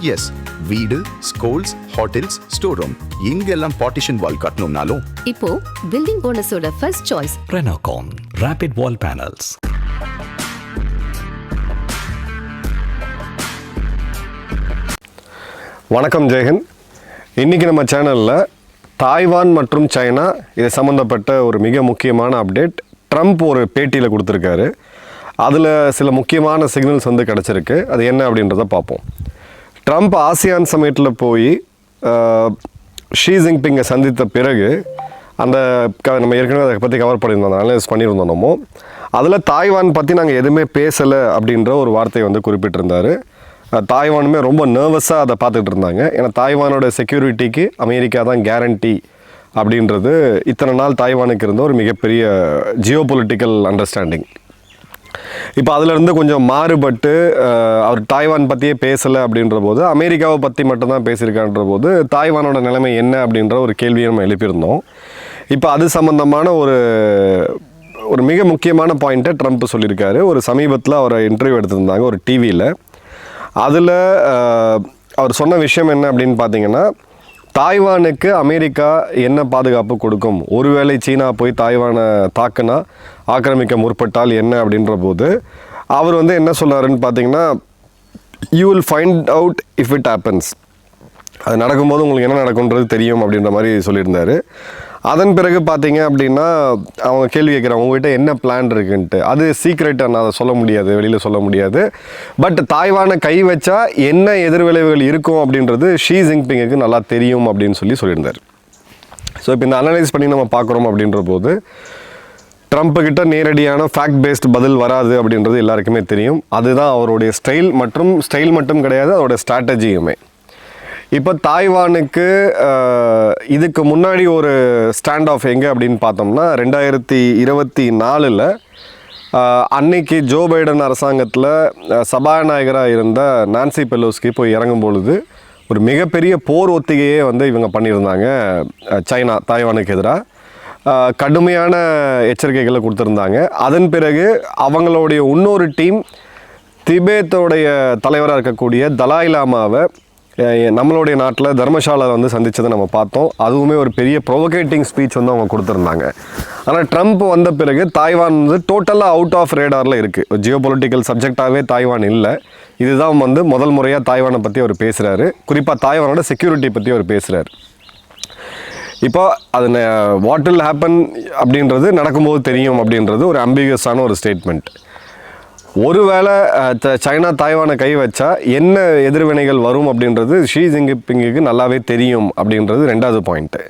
S வீடு schools hotels store room இங்கெல்லாம் partition wall கட்டணும்னாலும். இப்போ building ஓனர்ஸோட first choice Renocon Rapid Wall Panels. வணக்கம் ஜெயஹிந்த். இன்றைக்கி நம்ம சேனலில் தாய்வான் மற்றும் சைனா இது சம்மந்தப்பட்ட ஒரு மிக முக்கியமான அப்டேட் ட்ரம்ப் ஒரு பேட்டியில் கொடுத்துருக்காரு. அதில் சில முக்கியமான சிக்னல்ஸ் வந்து கிடச்சிருக்கு. அது என்ன அப்படின்றத பார்ப்போம். ட்ரம்ப் ஆசியான் சமயத்தில் போய் ஷீ ஜின்பிங்கை சந்தித்த பிறகு அந்த க நம்ம ஏற்கனவே அதை பற்றி கவர் பண்ணியிருந்தோம். அனலைஸ் பண்ணியிருந்தோம் நம்ம. அதில் தாய்வான் பற்றி நாங்கள் எதுவுமே பேசலை அப்படின்ற ஒரு வார்த்தையை வந்து குறிப்பிட்டிருந்தாரு. தாய்வானுமே ரொம்ப நர்வஸாக அதை பார்த்துட்டு இருந்தாங்க. ஏன்னா தாய்வானோட செக்யூரிட்டிக்கு அமெரிக்கா தான் கேரண்டி அப்படின்றது இத்தனை நாள் தாய்வானுக்கு இருந்த ஒரு மிகப்பெரிய ஜியோ பொலிட்டிக்கல் அண்டர்ஸ்டாண்டிங் இப்போ அதிலிருந்து கொஞ்சம் மாறுபட்டு அவர் தாய்வான் பற்றியே பேசலை அப்படின்ற போது அமெரிக்காவை பற்றி மட்டும்தான் பேசியிருக்கான்ற போது தாய்வானோட நிலைமை என்ன அப்படின்ற ஒரு கேள்வியை நம்ம எழுப்பியிருந்தோம். இப்போ அது சம்மந்தமான ஒரு ஒரு மிக முக்கியமான பாயிண்ட்டை ட்ரம்ப் சொல்லியிருக்காரு. ஒரு சமீபத்தில் அவரை இன்டர்வியூ எடுத்திருந்தாங்க ஒரு டிவியில் அதில் அவர் சொன்ன விஷயம் என்ன அப்படின்னு பார்த்தீங்கன்னா தாய்வானுக்கு அமெரிக்கா என்ன பாதுகாப்பு கொடுக்கும்? ஒருவேளை சீனா போய் தாய்வானை தாக்குனா ஆக்கிரமிக்க முற்பட்டால் என்ன அப்படின்ற போது அவர் வந்து என்ன சொன்னாருன்னு பார்த்தீங்கன்னா you will find out if it happens அது நடக்கும்போது உங்களுக்கு என்ன நடக்கும்ன்றது தெரியும் அப்படின்ற மாதிரி சொல்லியிருந்தார். அதன் பிறகு பார்த்தீங்க அப்படின்னா அவங்க கேள்வி கேட்குறாங்க உங்ககிட்ட என்ன பிளான் இருக்குன்ட்டு? அது சீக்ரெட் நான் அதை சொல்ல முடியாது வெளியில் சொல்ல முடியாது. பட் தாய்வானை கை வச்சா என்ன எதிர்விளைவுகள் இருக்கும் அப்படின்றது ஷீ ஜின்பிங்குக்கு நல்லா தெரியும் அப்படின்னு சொல்லி சொல்லியிருந்தார். ஸோ இப்போ இந்த அனலைஸ் பண்ணி நம்ம பார்க்குறோம் அப்படின்ற போது ட்ரம்ப்புக்கிட்ட நேரடியான ஃபேக்ட் பேஸ்ட் பதில் வராது அப்படின்றது எல்லாருக்குமே தெரியும். அதுதான் அவருடைய ஸ்டைல் மற்றும் ஸ்டைல் மட்டும் கிடையாது அவருடைய ஸ்ட்ராட்டஜியுமே இப்போ தாய்வானுக்கு இதுக்கு முன்னாடி ஒரு ஸ்டாண்ட் ஆஃப் எங்கே அப்படின்னு பார்த்தோம்னா ரெண்டாயிரத்தி இருபத்தி நாலில் அன்னைக்கு ஜோ பைடன் அரசாங்கத்தில் சபாநாயகராக இருந்த நான்சி பெலோஸ்கி போய் இறங்கும் பொழுது ஒரு மிகப்பெரிய போர் ஒத்திகையே வந்து இவங்க பண்ணியிருந்தாங்க சைனா தாய்வானுக்கு எதிராக. கடுமையான எச்சரிக்கைகளை கொடுத்துருந்தாங்க. அதன் பிறகு அவங்களுடைய இன்னொரு டீம் திபேத்தோடைய தலைவராக இருக்கக்கூடிய தலாய் லாமாவை நம்மளுடைய நாட்டில் தர்மசாலை வந்து சந்தித்ததை நம்ம பார்த்தோம். அதுவுமே ஒரு பெரிய ப்ரொவோகேட்டிங் ஸ்பீச் வந்து அவங்க கொடுத்துருந்தாங்க. ஆனால் ட்ரம்ப் வந்த பிறகு தாய்வான் வந்து டோட்டலாக அவுட் ஆஃப் ரேடாரில் இருக்குது ஜியோ பொலிட்டிக்கல் சப்ஜெக்டாகவே தாய்வான் இல்லை. இதுதான் வந்து முதல் முறையாக தாய்வானை பற்றி அவர் பேசுகிறாரு குறிப்பாக தாய்வானோட செக்யூரிட்டி பற்றி அவர் பேசுகிறார் இப்போ அது வாட் வில் ஹேப்பன் அப்படின்றது நடக்கும்போது தெரியும் அப்படின்றது ஒரு அம்பிகஸான ஒரு ஸ்டேட்மெண்ட் ஒருவேளை சைனா தாய்வானை கை வச்சா என்ன எதிர்வினைகள் வரும் அப்படின்றது ஷீ ஜின்பிங்குக்கு நல்லாவே தெரியும் அப்படின்றது ரெண்டாவது பாயிண்ட்டு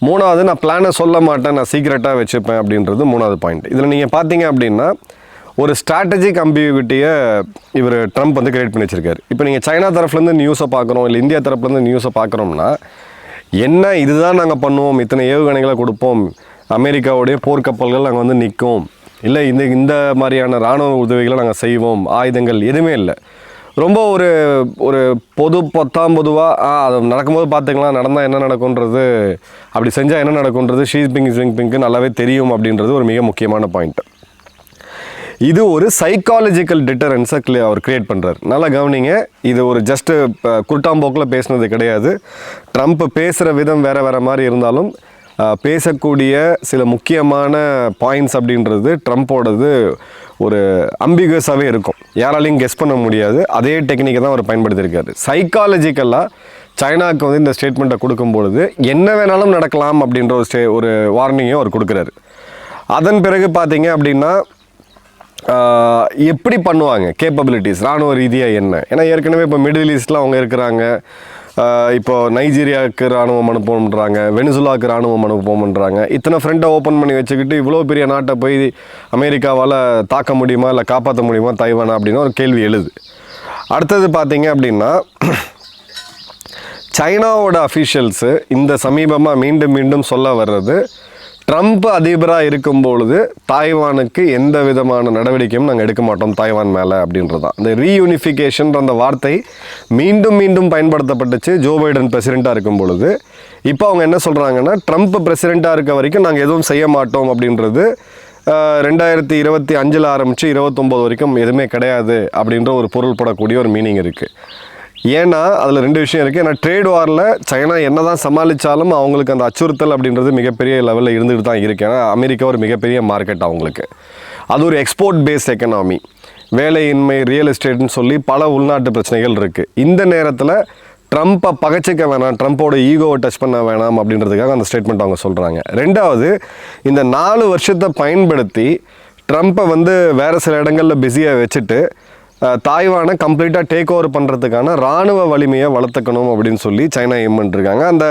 மூணாவது நான் பிளானை சொல்ல மாட்டேன் நான் சீக்ரெட்டாக வச்சுப்பேன் அப்படின்றது மூணாவது பாயிண்ட் இதில் நீங்கள் பார்த்தீங்க அப்படின்னா ஒரு ஸ்ட்ராட்டஜிக் அம்பியூட்டியை இவர் ட்ரம்ப் வந்து கிரியேட் பண்ணி வச்சிருக்காரு இப்போ நீங்கள் சைனா தரப்புலேருந்து நியூஸை பார்க்குறோம் இல்லை இந்தியா தரப்புலேருந்து நியூஸை பார்க்குறோம்னா என்ன இதுதான் நாங்கள் பண்ணுவோம் இத்தனை ஏவுகணைகளை கொடுப்போம் அமெரிக்காவுடைய போர்க்கப்பல்கள் அங்கே வந்து நிற்கும் இல்லை இந்த இந்த மாதிரியான இராணுவ உதவிகளை நாங்கள் செய்வோம். ஆயுதங்கள் எதுவுமே இல்லை. ரொம்ப ஒரு ஒரு பொது பத்தாம் பொதுவாக அது நடக்கும்போது பார்த்துக்கலாம் நடந்தால் என்ன நடக்குன்றது அப்படி செஞ்சால் என்ன நடக்கும்ன்றது ஷீ பிங் ஸ்விங் பிங்க்கு நல்லாவே தெரியும் அப்படின்றது ஒரு மிக முக்கியமான பாயிண்ட் இது ஒரு சைக்காலஜிக்கல் டிட்டரன்ஸை அவர் கிரியேட் பண்ணுறாரு நல்லா கவனிங்க இது ஒரு ஜஸ்ட்டு குருட்டாம்போக்கில் பேசுனது கிடையாது. ட்ரம்ப் பேசுகிற விதம் வேறு வேறு மாதிரி இருந்தாலும் பேசக்கூடிய சில முக்கியமான பாயிண்ட்ஸ் அப்படின்றது ட்ரம்ப்போடது ஒரு அம்பிகஸாகவே இருக்கும். யாராலையும் கெஸ் பண்ண முடியாது. அதே டெக்னிக்கை தான் அவர் பயன்படுத்தியிருக்காரு. சைக்காலஜிக்கலாக சைனாவுக்கு வந்து இந்த ஸ்டேட்மெண்ட்டை கொடுக்கும்பொழுது என்ன வேணாலும் நடக்கலாம் அப்படின்ற ஒரு ஸ்டே ஒரு வார்னிங்கும் அவர் கொடுக்குறாரு. அதன் பிறகு பார்த்தீங்க அப்படின்னா எப்படி பண்ணுவாங்க கேப்பபிலிட்டிஸ் இராணுவ ரீதியாக என்ன? ஏன்னா ஏற்கனவே இப்போ மிடில் ஈஸ்டில் அவங்க இருக்கிறாங்க. இப்போ நைஜீரியாவுக்கு ராணுவம் அனுப்பணுன்றாங்க வெனிசுலாவுக்கு ராணுவம் அனுப்பணுன்றாங்க இத்தனை ஃப்ரெண்டை ஓப்பன் பண்ணி வச்சுக்கிட்டு இவ்வளோ பெரிய நாட்டை போய் அமெரிக்காவால் தாக்க முடியுமா இல்லை காப்பாற்ற முடியுமா தைவானா அப்படின்னு ஒரு கேள்வி எழுது. அடுத்தது பார்த்தீங்க அப்படின்னா சைனாவோட அஃபீஷியல்ஸு இந்த சமீபமாக மீண்டும் மீண்டும் சொல்ல வர்றது ட்ரம்ப் அதிபராக இருக்கும் பொழுது தாய்வானுக்கு எந்த விதமான நடவடிக்கையும் நாங்கள் எடுக்க மாட்டோம் தாய்வான் மேலே அப்படின்றது. தான் இந்த ரீயூனிஃபிகேஷன்ற அந்த வார்த்தை மீண்டும் மீண்டும் பயன்படுத்தப்பட்டுச்சு. ஜோ பைடன் பிரசிடெண்ட்டாக இருக்கும் பொழுது இப்போ அவங்க என்ன சொல்கிறாங்கன்னா ட்ரம்ப் பிரசிடெண்ட்டாக இருக்க வரைக்கும் நாங்கள் எதுவும் செய்ய மாட்டோம் அப்படின்றது ரெண்டாயிரத்தி இருபத்தி அஞ்சில் ஆரம்பித்து இருபத்தொம்போது வரைக்கும் எதுவுமே கிடையாது அப்படின்ற ஒரு பொருள் படக்கூடிய ஒரு மீனிங் இருக்குது ஏன்னா அதில் ரெண்டு விஷயம் இருக்குது ஏன்னா ட்ரேட் வாரில் சைனா என்ன தான் சமாளித்தாலும் அவங்களுக்கு அந்த அச்சுறுத்தல் அப்படின்றது மிகப்பெரிய லெவலில் இருந்துகிட்டு தான் இருக்குது ஏன்னா அமெரிக்கா ஒரு மிகப்பெரிய மார்க்கெட் அவங்களுக்கு. அது ஒரு எக்ஸ்போர்ட் பேஸ்ட் எக்கனாமி வேலையின்மை ரியல் எஸ்டேட்னு சொல்லி பல உள்நாட்டு பிரச்சனைகள் இருக்குது இந்த நேரத்தில் ட்ரம்ப்பை பகச்சிக்க வேணாம் ட்ரம்ப்போட ஈகோவை டச் பண்ண வேணாம் அப்படின்றதுக்காக அந்த ஸ்டேட்மெண்ட் அவங்க சொல்கிறாங்க ரெண்டாவது இந்த நாலு வருஷத்தை பயன்படுத்தி ட்ரம்ப்பை வந்து வேறு சில இடங்களில் பிஸியாக வச்சுட்டு தாய்வானை கம்ப்ளீட்டாக டேக் ஓவர் பண்ணுறதுக்கான ராணுவ வலிமையை வளர்த்துக்கணும் அப்படின்னு சொல்லி சைனா எய்ம் பண்ணிருக்காங்க. அந்த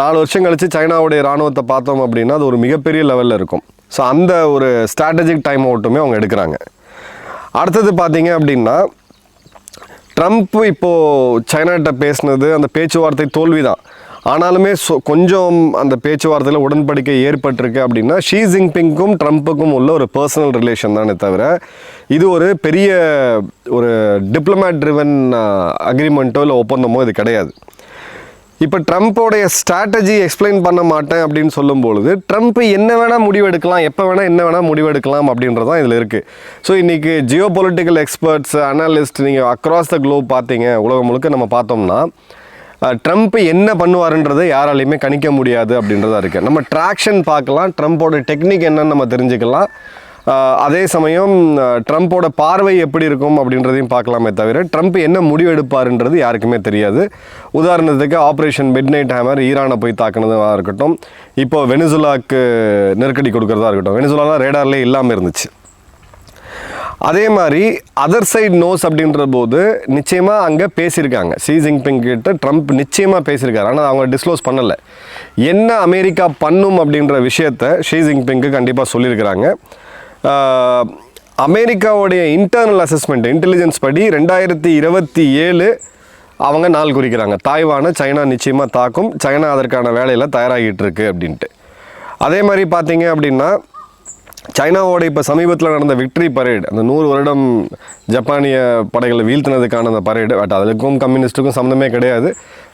நாலு வருஷம் கழித்து சைனாவுடைய ராணுவத்தை பார்த்தோம் அப்படின்னா அது ஒரு மிகப்பெரிய லெவலில் இருக்கும். ஸோ அந்த ஒரு ஸ்ட்ராட்டஜிக் டைம் அவுட்டுமே அவங்க எடுக்கிறாங்க. அடுத்தது பார்த்தீங்க அப்படின்னா ட்ரம்ப் இப்போது சைனாட்ட பேசினது அந்த பேச்சுவார்த்தை தோல்வி தான் ஆனாலுமே சொ கொஞ்சம் அந்த பேச்சுவார்த்தையில் உடன்படிக்கை ஏற்பட்டிருக்கு அப்படின்னா ஷீ ஜின்பிங்க்கும் ட்ரம்ப்புக்கும் உள்ள ஒரு பர்சனல் ரிலேஷன் தானே தவிர இது ஒரு பெரிய ஒரு டிப்ளமேட் ட்ரிவன் அக்ரிமெண்ட்டோ இல்லை ஒப்பந்தமோ இது கிடையாது. இப்போ ட்ரம்ப்போடைய ஸ்ட்ராட்டஜி எக்ஸ்பிளைன் பண்ண மாட்டேன் அப்படின்னு சொல்லும்பொழுது ட்ரம்ப் என்ன வேணால் முடிவெடுக்கலாம் எப்போ வேணால் என்ன வேணால் முடிவெடுக்கலாம் அப்படின்றதான் இதில் இருக்குது ஸோ இன்றைக்கி ஜியோ பொலிட்டிக்கல் எக்ஸ்பர்ட்ஸ் அனாலிஸ்ட் நீங்கள் அக்ராஸ் த குளோப் பார்த்தீங்க உலகம் முழுக்க நம்ம பார்த்தோம்னா ட்ரம்ப் என்ன பண்ணுவாருன்றதை யாராலையுமே கணிக்க முடியாது அப்படின்றதா இருக்குது நம்ம ட்ராக்ஷன் பார்க்கலாம். ட்ரம்ப்போட டெக்னிக் என்னன்னு நம்ம தெரிஞ்சுக்கலாம். அதே சமயம் ட்ரம்ப்போட பார்வை எப்படி இருக்கும் அப்படின்றதையும் பார்க்கலாமே தவிர ட்ரம்ப் என்ன முடிவு எடுப்பாருன்றது யாருக்குமே தெரியாது. உதாரணத்துக்கு ஆப்ரேஷன் மிட் நைட் ஹேமர் ஈரானை போய் தாக்குனதாக இருக்கட்டும் இப்போ வெனிசுலாக்கு நெருக்கடி கொடுக்குறதா இருக்கட்டும். வெனிசுலாலாம் ரேடார்லேயே இல்லாமல் இருந்துச்சு. அதே மாதிரி அதர் சைடு நோஸ் அப்படின்ற போது நிச்சயமாக அங்கே பேசியிருக்காங்க. சி ஜின்பிங் கிட்ட ட்ரம்ப் நிச்சயமாக பேசியிருக்காரு. ஆனால் அவங்க டிஸ்க்ளோஸ் பண்ணலை. என்ன அமெரிக்கா பண்ணும் அப்படின்ற விஷயத்த ஷி ஜின்பிங்க்கு கண்டிப்பாக சொல்லியிருக்கிறாங்க. அமெரிக்காவுடைய இன்டர்னல் அசஸ்மெண்ட் இன்டெலிஜென்ஸ் படி ரெண்டாயிரத்தி இருபத்தி ஏழு அவங்க நாள் குறிக்கிறாங்க. தாய்வானை சைனா நிச்சயமாக தாக்கும். சைனா அதற்கான வேலையில் தயாராகிட்டு இருக்கு அப்படின்ட்டு. அதே மாதிரி பார்த்தீங்க அப்படின்னா சைனாவோட இப்போ சமீபத்தில் நடந்த விக்ட்ரி பரேட் அந்த நூறு வருடம் ஜப்பானிய படைகளை வீழ்த்தினதுக்கான அந்த பரேடு பட் அதுக்கும் கம்யூனிஸ்ட்டுக்கும் சம்மந்தமே கிடையாது.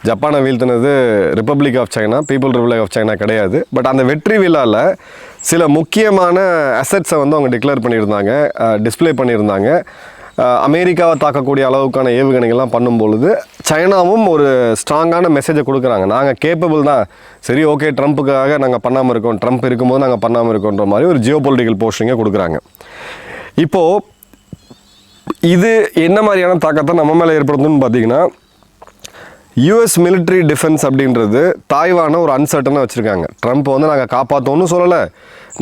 ஜப்பானை வீழ்த்தினது republic of China people republic of China கிடையாது. பட் அந்த வெற்றி விழாவில் சில முக்கியமான அசட்ஸை வந்து அவங்க டிக்ளேர் பண்ணியிருந்தாங்க டிஸ்ப்ளே பண்ணியிருந்தாங்க. அமெரிக்காவை தாக்கக்கூடிய அளவுக்கான ஏவுகணைகள்லாம் பண்ணும்பொழுது சைனாவும் ஒரு ஸ்ட்ராங்கான மெசேஜை கொடுக்குறாங்க. நாங்கள் கேப்பபிள் தான். சரி ஓகே ட்ரம்ப்புக்காக நாங்கள் பண்ணாமல் இருக்கோம். ட்ரம்ப் இருக்கும்போது நாங்கள் பண்ணாமல் இருக்கோன்ற மாதிரி ஒரு ஜியோ பொலிட்டிக்கல் போஸ்டிங்கை கொடுக்குறாங்க. இப்போது இது என்ன மாதிரியான தாக்கத்தை நம்ம மேலே ஏற்படுத்தும்னு பார்த்தீங்கன்னா யூஎஸ் மிலிட்ரி டிஃபென்ஸ் அப்படின்றது தாய்வானை ஒரு அன்சர்டனாக வச்சுருக்காங்க. ட்ரம்ப் வந்து நாங்கள் காப்பாற்றோன்னு சொல்லலை.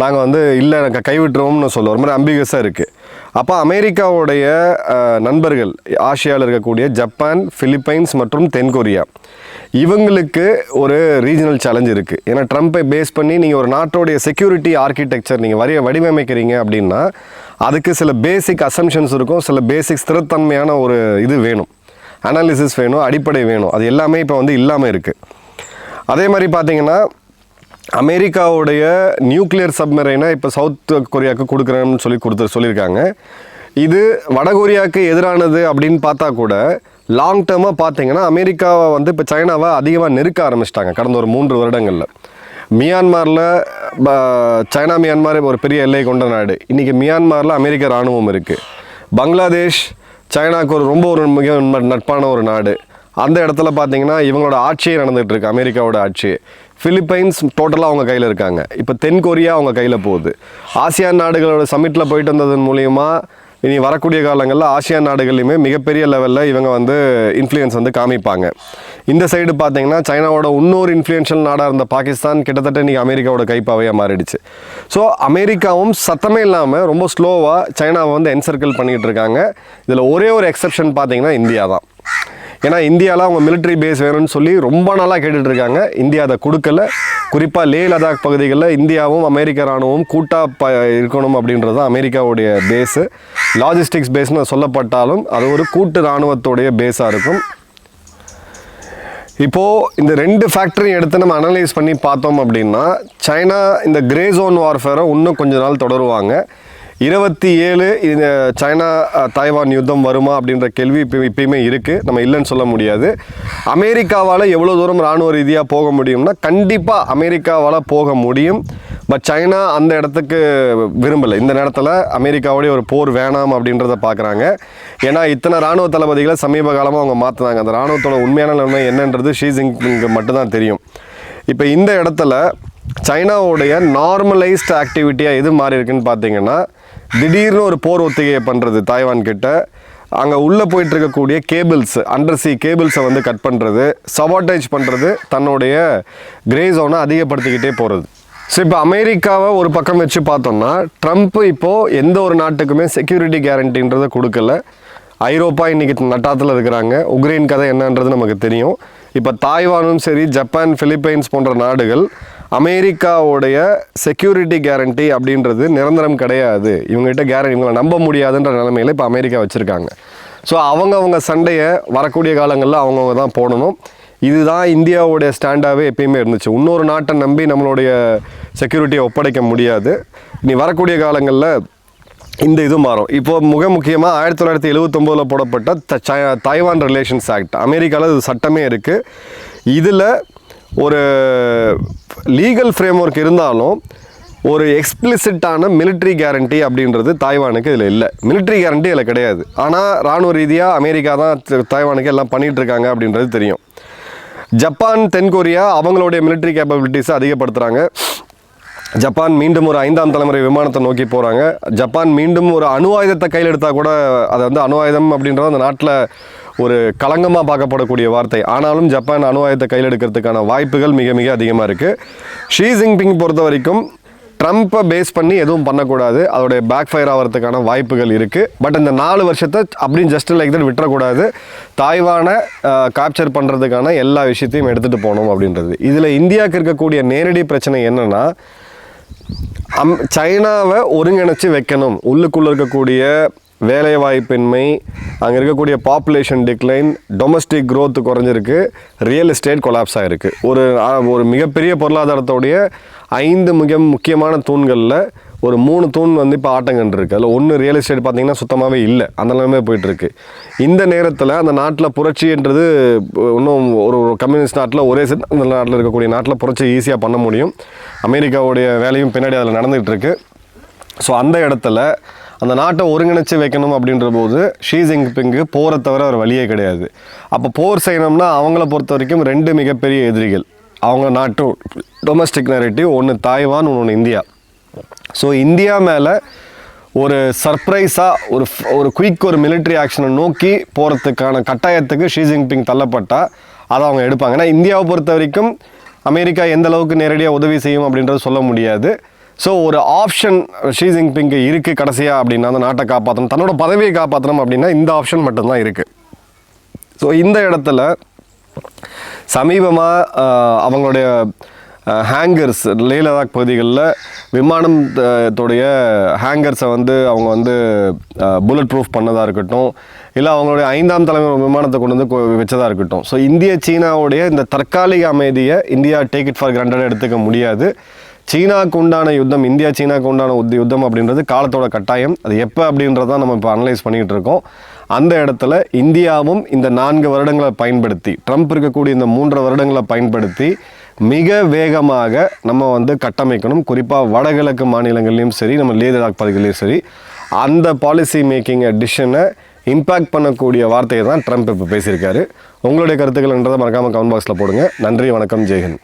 நாங்கள் வந்து இல்லை நாங்கள் கைவிட்டுருவோம்னு சொல்ல ஒரு மாதிரி அம்பிகஸாக இருக்குது அப்போ அமெரிக்காவுடைய நண்பர்கள் ஆசியாவில் இருக்கக்கூடிய ஜப்பான் ஃபிலிப்பைன்ஸ் மற்றும் தென்கொரியா இவங்களுக்கு ஒரு ரீஜனல் சேலஞ்ச் இருக்குது ஏன்னா ட்ரம்ப்பை பேஸ் பண்ணி நீங்கள் ஒரு நாட்டோடைய செக்யூரிட்டி ஆர்கிடெக்சர் நீங்கள் வரிய வடிவமைக்கிறீங்க அப்படின்னா அதுக்கு சில பேசிக் அசம்ஷன்ஸ் இருக்கும். சில பேசிக் ஸ்திரத்தன்மையான ஒரு இது வேணும். அனாலிசிஸ் வேணும் அடிப்படை வேணும். அது எல்லாமே இப்போ வந்து இல்லாமல் இருக்குது அதே மாதிரி பார்த்தீங்கன்னா அமெரிக்காவுடைய நியூக்ளியர் சப்மரைனை இப்போ சவுத் கொரியாவுக்கு கொடுக்குறேன்னு சொல்லி கொடுத்து சொல்லியிருக்காங்க. இது வடகொரியாவுக்கு எதிரானது அப்படின்னு பார்த்தா கூட லாங் டேர்மாக பார்த்தீங்கன்னா அமெரிக்காவை வந்து இப்போ சைனாவை அதிகமாக நெருக்க ஆரம்பிச்சிட்டாங்க கடந்த ஒரு மூன்று வருடங்களில். மியான்மாரில் சைனா மியான்மார் ஒரு பெரிய எல்லை கொண்ட நாடு. இன்றைக்கி மியான்மாரில் அமெரிக்க இராணுவம் இருக்குது பங்களாதேஷ் சைனாக்கு ஒரு ரொம்ப ஒரு மிக நட்பான ஒரு நாடு. அந்த இடத்துல பார்த்தீங்கன்னா இவங்களோட ஆட்சியே நடந்துகிட்டு இருக்கு அமெரிக்காவோட ஆட்சி. பிலிப்பைன்ஸ் டோட்டலாக அவங்க கையில் இருக்காங்க. இப்போ தென் கொரியா அவங்க கையில் போகுது. ஆசியான் நாடுகளோட சமிட்டில் போயிட்டு வந்ததன் மூலியமா இனி வரக்கூடிய காலங்களில் ஆசியான் நாடுகள்லையுமே மிகப்பெரிய லெவலில் இவங்க வந்து இன்ஃப்ளூயன்ஸ் வந்து காமிப்பாங்க. இந்த சைடு பார்த்தீங்கன்னா சைனாவோட இன்னொரு இன்ஃப்ளூயன்ஷியல் நாடாக இருந்த பாகிஸ்தான் கிட்டத்தட்ட இன்றைக்கி அமெரிக்காவோட கைப்பாவையாக மாறிடுச்சு. ஸோ அமெரிக்காவும் சத்தமே இல்லாமல் ரொம்ப ஸ்லோவாக சைனாவை வந்து என்சர்க்கிள் பண்ணிகிட்டு இருக்காங்க. இதில் ஒரே ஒரு எக்ஸெப்ஷன் பார்த்தீங்கன்னா இந்தியா தான் ஏன்னா இந்தியாவில் அவங்க மிலிட்ரி பேஸ் வேணும்னு சொல்லி ரொம்ப நாளாக கேட்டுட்ருக்காங்க இந்தியா அதை கொடுக்கல. குறிப்பாக லே லடாக் பகுதிகளில் இந்தியாவும் அமெரிக்க ராணுவமும் கூட்டாக ப இருக்கணும் அப்படின்றது தான் அமெரிக்காவுடைய பேஸு லாஜிஸ்டிக்ஸ் பேஸ்னு சொல்லப்பட்டாலும் அது ஒரு கூட்டு இராணுவத்துடைய பேஸாக இருக்கும். இப்போது இந்த ரெண்டு ஃபேக்டரையும் எடுத்து நம்ம அனலைஸ் பண்ணி பார்த்தோம் அப்படின்னா சைனா இந்த கிரே ஜோன் வார்ஃபேரை இன்னும் கொஞ்ச நாள் தொடருவாங்க. இருபத்தி ஏழு இந்த சைனா தாய்வான் யுத்தம் வருமா அப்படின்ற கேள்வி இப்போ இப்பயுமே இருக்குது நம்ம இல்லைன்னு சொல்ல முடியாது. அமெரிக்காவால் எவ்வளோ தூரம் இராணுவ ரீதியாக போக முடியும்னா கண்டிப்பாக அமெரிக்காவால் போக முடியும். பட் சைனா அந்த இடத்துக்கு விரும்பலை. இந்த நேரத்தில் அமெரிக்காவோடைய ஒரு போர் வேணாம் அப்படின்றத பார்க்குறாங்க ஏன்னா இத்தனை ராணுவ தளபதிகளை சமீப காலமாக அவங்க மாற்றினாங்க அந்த ராணுவத்தோட உண்மையான நிலைமை என்னன்றது ஷீசிங்க்கு மட்டும்தான் தெரியும். இப்போ இந்த இடத்துல சைனாவுடைய நார்மலைஸ்ட் ஆக்டிவிட்டியாக எது மாறி இருக்குன்னு பார்த்தீங்கன்னா திடீர்னு ஒரு போர் ஒத்திகையை பண்ணுறது தாய்வான் கிட்ட. அங்கே உள்ளே போயிட்டு இருக்கக்கூடிய கேபிள்ஸ் அண்டர் சி கேபிள்ஸை வந்து கட் பண்ணுறது சபாட்டேஜ் பண்ணுறது தன்னுடைய கிரே ஜோனை அதிகப்படுத்திக்கிட்டே போகிறது ஸோ இப்போ அமெரிக்காவை ஒரு பக்கம் வச்சு பார்த்தோம்னா ட்ரம்ப் இப்போது எந்த ஒரு நாட்டுக்குமே செக்யூரிட்டி கேரண்டின்றதை கொடுக்கல. ஐரோப்பா இன்னைக்கு நட்டாத்தில் இருக்கிறாங்க. உக்ரைன் கதை என்னன்றது நமக்கு தெரியும். இப்போ தாய்வானும் சரி ஜப்பான் ஃபிலிப்பைன்ஸ் போன்ற நாடுகள் அமெரிக்காவுடைய செக்யூரிட்டி கேரண்டி அப்படின்றது நிரந்தரம் கிடையாது. இவங்ககிட்ட கேரண்டி இவங்களை நம்ப முடியாதுன்ற நிலைமையில இப்போ அமெரிக்கா வச்சுருக்காங்க. ஸோ அவங்கவுங்க சண்டையை வரக்கூடிய காலங்களில் அவங்கவுங்க தான் போடணும். இதுதான் இந்தியாவுடைய ஸ்டாண்டாகவே எப்பயுமே இருந்துச்சு. இன்னொரு நாட்டை நம்பி நம்மளுடைய செக்யூரிட்டியை ஒப்படைக்க முடியாது. நீ வரக்கூடிய காலங்களில் இந்த இது மாறும். இப்போ மிக முக்கியமாக ஆயிரத்தி தொள்ளாயிரத்தி எழுபத்தொம்போதில் போடப்பட்ட த- தைவான் தாய்வான் ரிலேஷன்ஸ் ஆக்ட் அமெரிக்காவில் இது சட்டமே இருக்குது இதில் ஒரு லீகல் ஃப்ரேம் ஒர்க் இருந்தாலும் ஒரு எக்ஸ்பிளிசிட்டான மிலிட்ரி கேரண்டி அப்படின்றது தாய்வானுக்கு இதில் இல்லை. மிலிட்ரி கேரண்டி இதில் கிடையாது. ஆனால் ராணுவ ரீதியாக அமெரிக்கா தான் தாய்வானுக்கு எல்லாம் பண்ணிகிட்ருக்காங்க அப்படின்றது தெரியும். ஜப்பான் தென்கொரியா அவங்களுடைய மிலிட்ரி கேப்பபிலிட்டிஸை அதிகப்படுத்துகிறாங்க ஜப்பான் மீண்டும் ஒரு ஐந்தாம் தலைமுறை விமானத்தை நோக்கி போகிறாங்க ஜப்பான் மீண்டும் ஒரு அணு ஆயுதத்தை கையில் எடுத்தால் கூட அதை வந்து அணு ஆயுதம் அப்படின்றது அந்த நாட்டில் ஒரு களங்கமாக பார்க்கப்படக்கூடிய வார்த்தை. ஆனாலும் ஜப்பான் அணு ஆயுதத்தை கையில் எடுக்கிறதுக்கான வாய்ப்புகள் மிக மிக அதிகமாக இருக்குது ஷீ ஜின்பிங் பொறுத்த வரைக்கும் ட்ரம்ப்பை பேஸ் பண்ணி எதுவும் பண்ணக்கூடாது. அதோடைய பேக் ஃபயர் ஆகிறதுக்கான வாய்ப்புகள் இருக்குது பட் இந்த நாலு வருஷத்தை அப்படின்னு ஜஸ்ட் லைக் தட் விட்டுறக்கூடாது. தாய்வானை கேப்சர் பண்ணுறதுக்கான எல்லா விஷயத்தையும் எடுத்துகிட்டு போகணும் அப்படின்றது. இதில் இந்தியாவுக்கு இருக்கக்கூடிய நேரடி பிரச்சனை என்னென்னா அம் சைனாவை ஒருங்கிணைச்சு வைக்கணும். உள்ளுக்குள்ளே இருக்கக்கூடிய வேலைவாய்ப்பின்மை அங்கே இருக்கக்கூடிய பாப்புலேஷன் டிக்ளைன் டொமஸ்டிக் க்ரோத் குறைஞ்சிருக்கு ரியல் எஸ்டேட் கொலாப்ஸ் ஆகிருக்கு ஒரு ஒரு மிகப்பெரிய பொருளாதாரத்தோடைய ஐந்து மிக முக்கியமான தூண்களில் ஒரு மூணு தூண் வந்து இப்போ ஆட்டங்கன்று இருக்குது அதில் ஒன்று ரியல் எஸ்டேட் பார்த்தீங்கன்னா சுத்தமாகவே இல்லை. அந்த நிலைமை போயிட்டுருக்கு. இந்த நேரத்தில் அந்த நாட்டில் புரட்சின்றது இன்னும் ஒரு ஒரு கம்யூனிஸ்ட் நாட்டில் ஒரே அந்த நாட்டில் இருக்கக்கூடிய நாட்டில் புரட்சி ஈஸியாக பண்ண முடியும். அமெரிக்காவுடைய வேலையும் பின்னாடி அதில் நடந்துகிட்டு இருக்கு. ஸோ அந்த இடத்துல அந்த நாட்டை ஒருங்கிணைச்சு வைக்கணும் அப்படின்ற போது ஷீ ஜின்பிங்கு போரை தவிர ஒரு வழியே கிடையாது. அப்போ போர் செய்யணும்னா அவங்கள பொறுத்த வரைக்கும் ரெண்டு மிகப்பெரிய எதிரிகள். அவங்க நாட்டு டொமஸ்டிக் நெரேட்டிவ் ஒன்று தாய்வான் ஒன்று இந்தியா. ஸோ இந்தியா மேலே ஒரு சர்ப்ரைஸாக ஒரு ஒரு குயிக் ஒரு மிலிட்ரி ஆக்ஷனை நோக்கி போகிறதுக்கான கட்டாயத்துக்கு ஷீ ஜின்பிங் தள்ளப்பட்டால் அதை அவங்க எடுப்பாங்க. ஏன்னா இந்தியாவை பொறுத்த வரைக்கும் அமெரிக்கா எந்த அளவுக்கு நேரடியாக உதவி செய்யும் அப்படின்றது சொல்ல முடியாது. ஸோ ஒரு ஆப்ஷன் ஷீ ஜின்பிங்க்கு இருக்குது கடைசியாக அப்படின்னா அந்த நாட்டை காப்பாற்றணும் தன்னோட பதவியை காப்பாற்றணும் அப்படின்னா இந்த ஆப்ஷன் மட்டும்தான் இருக்குது ஸோ இந்த இடத்துல சமீபமாக அவங்களுடைய ஹேங்கர்ஸ் லே லடாக் பகுதிகளில் விமானத்தோடைய ஹேங்கர்ஸை வந்து அவங்க வந்து புல்லட் ப்ரூஃப் பண்ணதாக இருக்கட்டும் இல்லை அவங்களுடைய ஐந்தாம் தலைமுறை விமானத்தை கொண்டு வந்து வச்சதாக இருக்கட்டும். ஸோ இந்திய சீனாவுடைய இந்த தற்காலிக அமைதியை India take it for granted எடுத்துக்க முடியாது. சீனாவுக்கு உண்டான யுத்தம் இந்தியா சீனாவுக்கு உண்டான உத்- யுத்தம் அப்படின்றது காலத்தோட கட்டாயம். அது எப்போ அப்படின்றத நம்ம இப்போ அனலைஸ் பண்ணிக்கிட்டு இருக்கோம். அந்த இடத்துல இந்தியாவும் இந்த நான்கு வருடங்களை பயன்படுத்தி ட்ரம்ப் இருக்கக்கூடிய இந்த மூன்று வருடங்களை பயன்படுத்தி மிக வேகமாக நம்ம வந்து கட்டமைக்கணும். குறிப்பாக வடகிழக்கு மாநிலங்கள்லையும் சரி நம்ம லே லடாக் பகுதியிலையும் சரி அந்த பாலிசி மேக்கிங் டிசிஷனை இம்பேக்ட் பண்ணக்கூடிய வார்த்தையை தான் ட்ரம்ப் இப்போ பேசியிருக்காரு. உங்களுடைய கருத்துக்கள்ன்றதை மறக்காமல் கமெண்ட் பாக்ஸில் போடுங்க. நன்றி வணக்கம் ஜெய்ஹிந்த்.